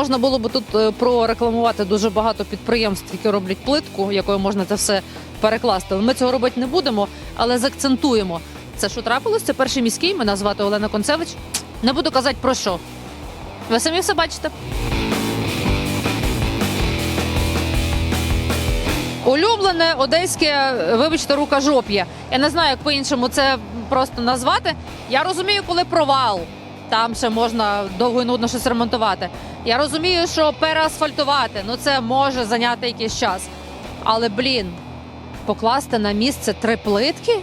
Можна було би тут е, прорекламувати дуже багато підприємств, які роблять плитку, якою можна це все перекласти. Ми цього робити не будемо, але заакцентуємо. Це що трапилось? Це перший міський. Мене звати Олена Концевич. Не буду казати про що. Ви самі все бачите. Улюблене одеське, вибачте, рукожоп'я. Я не знаю, як по-іншому це просто назвати. Я розумію, коли провал. Там ще можна довго і нудно щось ремонтувати. Я розумію, що переасфальтувати, ну це може зайняти якийсь час. Але блін, покласти на місце три плитки.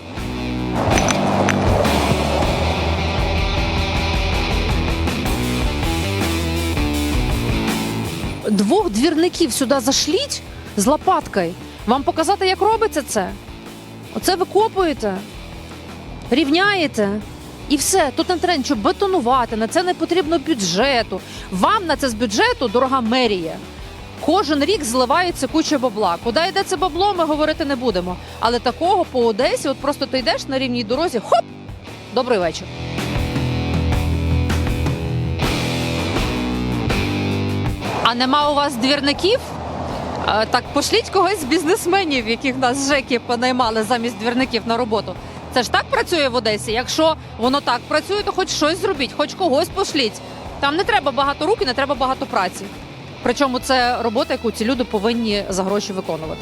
Двох двірників сюди зашліть з лопаткою. Вам показати, як робиться це. Оце ви копуєте, рівняєте. І все, тут не треба нічого бетонувати, на це не потрібно бюджету. Вам на це з бюджету, дорога мерія. Кожен рік зливається куча бабла. Куди йде це бабло, ми говорити не будемо. Але такого по Одесі, от просто ти йдеш на рівній дорозі, хоп! Добрий вечір. А нема у вас двірників? Е, Так, пошліть когось з бізнесменів, яких нас ЖЕКи понаймали замість двірників на роботу. Це ж так працює в Одесі. Якщо воно так працює, то хоч щось зробіть, хоч когось пошліть. Там не треба багато рук і не треба багато праці. Причому це робота, яку ці люди повинні за гроші виконувати.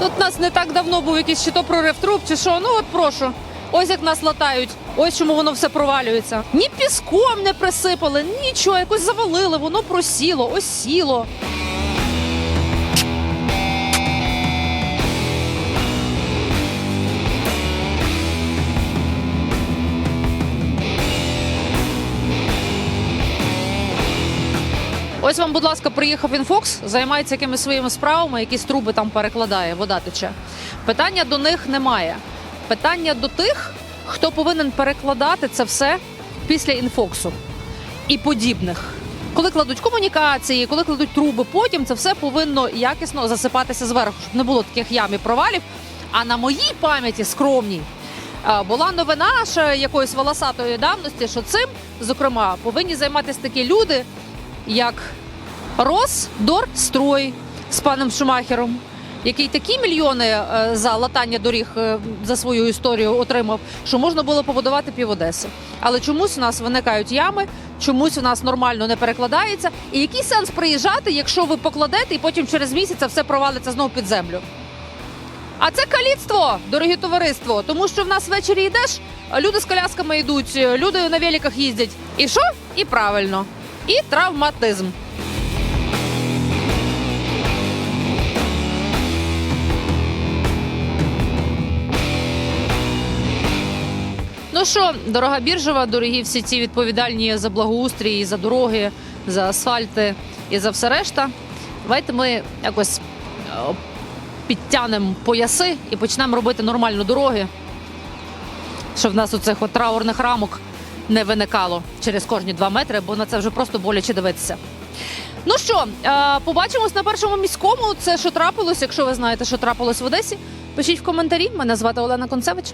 Тут нас не так давно був якийсь чи то прорив труб, чи що. Ну от прошу. Ось як нас латають, ось чому воно все провалюється. Ні піском не присипали, нічого, якось завалили, воно просіло, осіло. Ось вам, будь ласка, приїхав інфокс, займається якимись своїми справами, якісь труби там перекладає, вода тече. Питання до них немає. Питання до тих, хто повинен перекладати це все після інфоксу і подібних. Коли кладуть комунікації, коли кладуть труби, потім це все повинно якісно засипатися зверху, щоб не було таких ям і провалів. А на моїй пам'яті скромній е, була новина ще якоїсь волосатої давності, що цим, зокрема, повинні займатися такі люди, як Росдорстрой з паном Шумахером, який такі мільйони е, за латання доріг е, за свою історію отримав, що можна було побудувати пів Одеси. Але чомусь у нас виникають ями, чомусь у нас нормально не перекладається. І який сенс приїжджати, якщо ви покладете і потім через місяць все провалиться знову під землю? А це каліцтво, дорогі товариство, тому що в нас ввечері йдеш, люди з колясками йдуть, люди на великах їздять. І що? І правильно. І травматизм. Ну що, дорога біржева, дорогі всі ці відповідальні за благоустрій, за дороги, за асфальти і за все решта. Давайте ми якось е, підтягнемо пояси і почнемо робити нормально дороги, щоб в нас оцих от траурних рамок не виникало через кожні два метри, бо на це вже просто боляче дивитися. Ну що, е, побачимось на першому міському. Це що трапилось. Якщо ви знаєте, що трапилось в Одесі, пишіть в коментарі. Мене звати Олена Концевич.